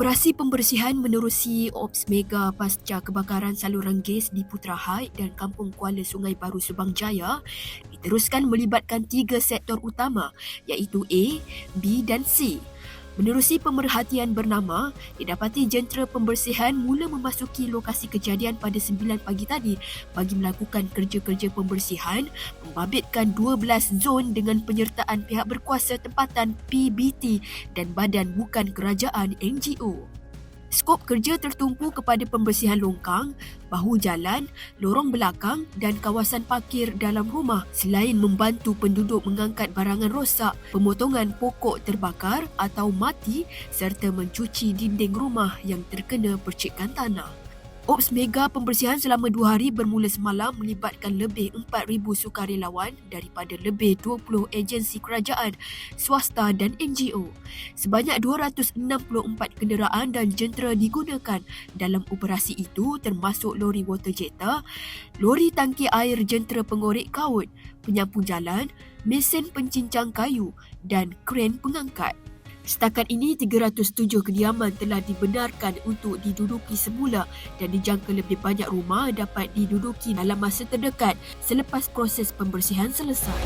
Operasi pembersihan menerusi Ops Mega pasca kebakaran saluran gas di Putra Heights dan Kampung Kuala Sungai Baru Subang Jaya diteruskan melibatkan tiga sektor utama iaitu A, B dan C. Menerusi pemerhatian bernama, didapati jentera pembersihan mula memasuki lokasi kejadian pada 9 pagi tadi bagi melakukan kerja-kerja pembersihan membabitkan 12 zon dengan penyertaan pihak berkuasa tempatan PBT dan Badan Bukan Kerajaan NGO. Skop kerja tertumpu kepada pembersihan longkang, bahu jalan, lorong belakang dan kawasan parkir dalam rumah selain membantu penduduk mengangkat barangan rosak, pemotongan pokok terbakar atau mati serta mencuci dinding rumah yang terkena percikan tanah. Ops Mega pembersihan selama dua hari bermula semalam melibatkan lebih 4,000 sukarelawan daripada lebih 20 agensi kerajaan, swasta dan NGO. Sebanyak 264 kenderaan dan jentera digunakan dalam operasi itu termasuk lori water jetter, lori tangki air jentera pengorek kaut, penyapu jalan, mesin pencincang kayu dan kren pengangkat. Setakat ini, 307 kediaman telah dibenarkan untuk diduduki semula dan dijangka lebih banyak rumah dapat diduduki dalam masa terdekat selepas proses pembersihan selesai.